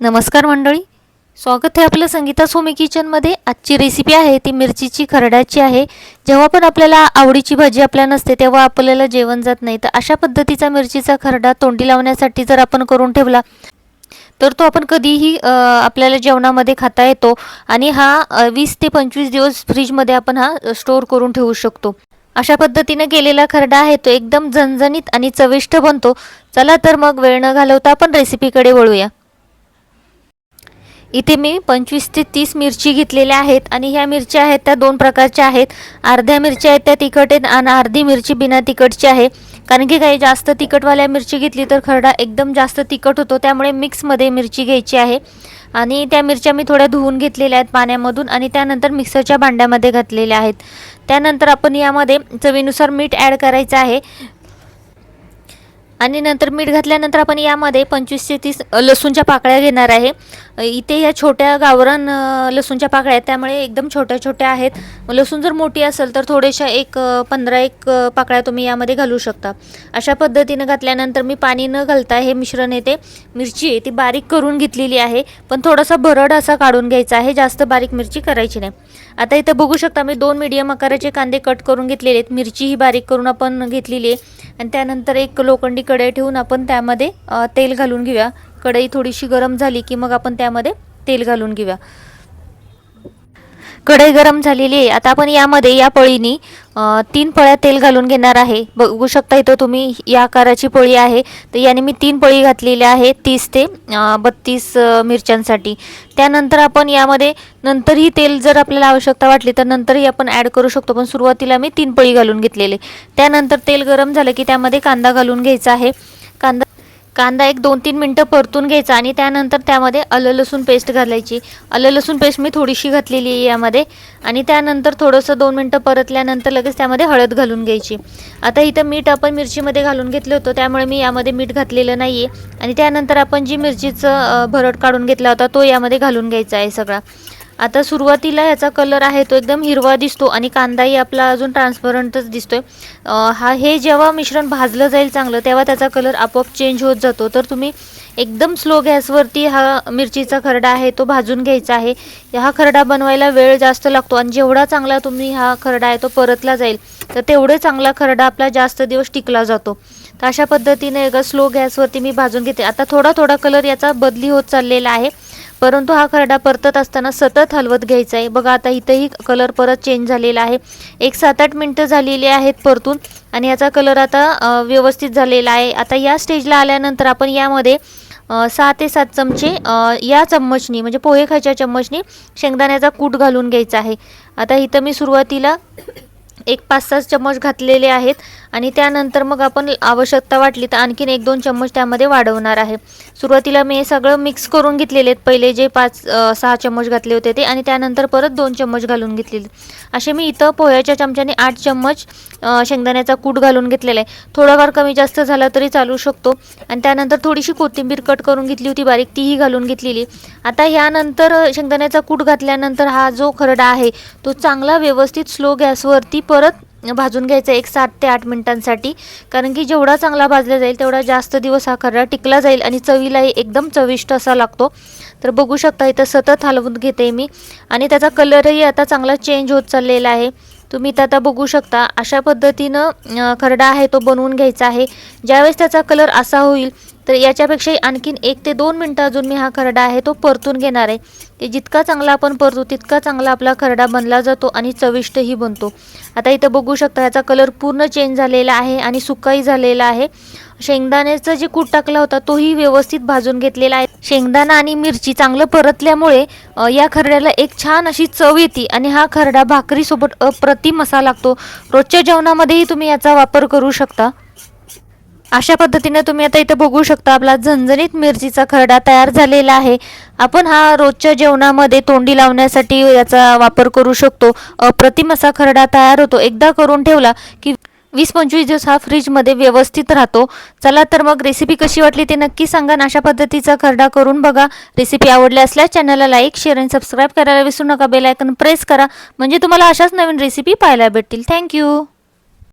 नमस्कार मंडळी. स्वागत आहे आपलं संगीता सोमी किचनमध्ये आजची रेसिपी आहे ती मिरचीची खरड्याची आहे. जेव्हा पण आपल्याला आवडीची भाजी आपल्या नसते तेव्हा आपल्याला जेवण जात नाही. तर अशा पद्धतीचा मिरचीचा खरडा तोंडी लावण्यासाठी जर आपण करून ठेवला तर तो आपण कधीही आपल्याला जेवणामध्ये खाता येतो आणि हा वीस ते पंचवीस दिवस फ्रीजमध्ये आपण हा स्टोअर करून ठेवू शकतो. अशा पद्धतीनं केलेला खरडा आहे तो एकदम झणझणीत आणि चविष्ट बनतो. चला तर मग वेळ न घालवता आपण रेसिपीकडे वळूया. इथे मी पंचवीस ते तीस मिरची घेतलेल्या आहेत आणि ह्या मिरच्या आहेत त्या दोन प्रकारच्या आहेत. अर्ध्या मिरच्या आहेत त्या तिखट आहेत आणि अर्धी मिरची बिना तिखटची आहे. कारण की काही जास्त तिखटवाल्या मिरची घेतली तर खरडा एकदम जास्त तिखट होतो त्यामुळे मिक्समध्ये मिरची घ्यायची आहे. आणि त्या मिरच्या मी थोड्या धुवून घेतलेल्या आहेत पाण्यामधून आणि त्यानंतर मिक्सरच्या भांड्यामध्ये घातलेल्या आहेत. त्यानंतर आपण यामध्ये चवीनुसार मीठ ॲड करायचं आहे. आणि नंतर मीठ घातल्यानंतर आपण यामध्ये पंचवीस ते तीस लसूणच्या पाकळ्या घेणार आहे. इथे या छोट्या गावरान लसूणच्या पाकळ्या आहेत. त्यामुळे एकदम छोट्या छोट्या आहेत. लसूण जर मोठी असेल तर थोड्याशा एक पंधरा एक पाकळ्या तुम्ही यामध्ये घालू शकता. अशा पद्धतीनं घातल्यानंतर मी पाणी न घालता हे मिश्रण येते मिरची आहे ती बारीक करून घेतलेली आहे. पण थोडासा भरड असा काढून घ्यायचा आहे. जास्त बारीक मिरची करायची नाही. आता इथं बघू शकता मी दोन मीडियम आकाराचे कांदे कट करून घेतलेले आहेत. मिरची ही बारीक करून आपण घेतलेली आहे. आणि त्यानंतर एक लोखंडी कढई ठेवून आपण त्यामध्ये तेल घालून घेऊया. कढई थोडीशी गरम झाली की मग आपण त्यामध्ये तेल घालून घेऊया. कढई गरम झालेली आहे. आता आपण यामध्ये या पळीनी तीन पळ्या तेल घालून घेणार आहे. बघू शकता इथं तुम्ही या आकाराची पळी आहे. तर याने मी तीन पळी घातलेल्या आहे तीस ते बत्तीस मिरच्यांसाठी. त्यानंतर आपण यामध्ये नंतरही तेल जर आपल्याला आवश्यकता वाटली तर नंतरही आपण ॲड करू शकतो. पण सुरुवातीला मी तीन पळी घालून घेतलेले. त्यानंतर तेल गरम झालं की त्यामध्ये कांदा घालून घ्यायचा आहे. कांदा एक दोन तीन मिनटं परतून घ्यायचा आणि त्यानंतर त्यामध्ये आलं लसूण पेस्ट घालायची. आलं लसूण पेस्ट मी थोडीशी घातलेली आहे यामध्ये. आणि त्यानंतर थोडंसं दोन मिनटं परतल्यानंतर लगेच त्यामध्ये हळद घालून घ्यायची. आता इथं मीठ आपण मिरचीमध्ये घालून घेतलं होतं त्यामुळे मी यामध्ये मीठ घातलेलं नाही आहे आणि त्यानंतर आपण जी मिरचीचं भरड काढून घेतला होता तो यामध्ये घालून घ्यायचा आहे सगळा. आता सुरुवातीला याचा कलर आहे तो एकदम हिरवा दिसतो आणि कांदाही आपला अजून ट्रान्सपरंटच दिसतोय. हा हे जेव्हा मिश्रण भाजलं जाईल चांगलं तेव्हा त्याचा कलर आपोआप चेंज होत जातो. तर तुम्ही एकदम स्लो गॅसवरती हा मिरचीचा खरडा आहे तो भाजून घ्यायचा आहे. हा खरडा बनवायला वेळ जास्त लागतो आणि जेवढा चांगला तुम्ही हा खरडा आहे तो परतला जाईल तर तेवढे चांगला खरडा आपला जास्त दिवस टिकला जातो. तर अशा पद्धतीने एक स्लो गॅसवरती मी भाजून घेते. आता थोडा थोडा कलर याचा बदली होत चाललेला आहे. परंतु हा खरडा परतत असताना सतत हलवत घ्यायचा आहे बघा आता इथंही कलर परत चेंज झालेला आहे. एक सात आठ मिनटं झालेली आहेत परतून आणि याचा कलर आता व्यवस्थित झालेला आहे. आता या स्टेजला आल्यानंतर आपण यामध्ये सहा ते सात चमचे या चम्मचनी म्हणजे पोहे खायच्या चम्मचनी शेंगदाण्याचा कूट घालून घ्यायचा आहे. आता इथं मी सुरुवातीला एक पाच सात चम्मच घातलेले आहेत. आणि त्यानंतर मग आपण आवश्यकता वाटली तर आणखीन एक दोन चम्मच त्यामध्ये वाढवणार आहे. सुरुवातीला मी हे सगळं मिक्स करून घेतलेले आहेत. पहिले जे पाच सहा चम्मच घातले होते ते आणि त्यानंतर परत दोन चम्मच घालून घेतलेले असे मी इथं पोह्याच्या चमच्याने आठ चम्मच शेंगदाण्याचा कूट घालून घेतलेला आहे. थोडाफार कमी जास्त झाला तरी चालू शकतो. आणि त्यानंतर थोडीशी कोथिंबीर कट करून घेतली होती बारीक तीही घालून घेतलेली आता ह्यानंतर शेंगदाण्याचा कूट घातल्यानंतर हा जो खरडा आहे तो चांगला व्यवस्थित स्लो गॅसवरती परत भाजून घ्यायचा एक सात ते आठ मिनिटांसाठी. कारण की जेवढा चांगला भाजला जाईल तेवढा जास्त दिवस हा खरडा टिकला जाईल आणि चवीलाही एकदम चविष्ट असा लागतो. तर बघू शकता इथं सतत हलवून घेते मी. आणि त्याचा कलरही आता चांगला चेंज होत चाललेला आहे. तुम्ही इथं आता बघू शकता अशा पद्धतीनं खरडा आहे तो बनवून घ्यायचा आहे. ज्यावेळेस त्याचा कलर असा होईल तर याच्यापेक्षाही आणखीन एक ते दोन मिनटं अजून मी हा खरडा आहे तो परतून घेणार आहे. ते जितका चांगला आपण परतू तितका चांगला आपला खरडा बनला जातो आणि चविष्टही बनतो. आता इथं बघू शकता याचा कलर पूर्ण चेंज झालेला आहे आणि सुकाही झालेला आहे. शेंगदाण्याचा जे कूट टाकला होता तोही व्यवस्थित भाजून घेतलेला आहे. शेंगदाणा आणि मिरची चांगलं परतल्यामुळे या खरड्याला एक छान अशी चव येते आणि हा खरडा भाकरीसोबत अप्रतिम असा लागतो. रोजच्या जेवणामध्येही तुम्ही याचा वापर करू शकता. अशा पद्धतीने तुम्ही आता इथं बघू शकता आपला झणझणीत मिरचीचा खरडा तयार झालेला आहे. आपण हा रोजच्या जेवणामध्ये तोंडी लावण्यासाठी याचा वापर करू शकतो. अप्रतिम असा खरडा तयार होतो. एकदा करून ठेवला की वीस पंचवीस दिवस हा फ्रीजमध्ये व्यवस्थित राहतो. चला तर मग रेसिपी कशी वाटली ते नक्की सांगा आणि अशा पद्धतीचा खरडा करून बघा. रेसिपी आवडली असल्यास चॅनलला लाईक शेअर आणि सबस्क्राईब करायला विसरू नका. बेल आयकन प्रेस करा. म्हणजे तुम्हाला अशाच नवीन रेसिपी पाहायला भेटतील. थँक्यू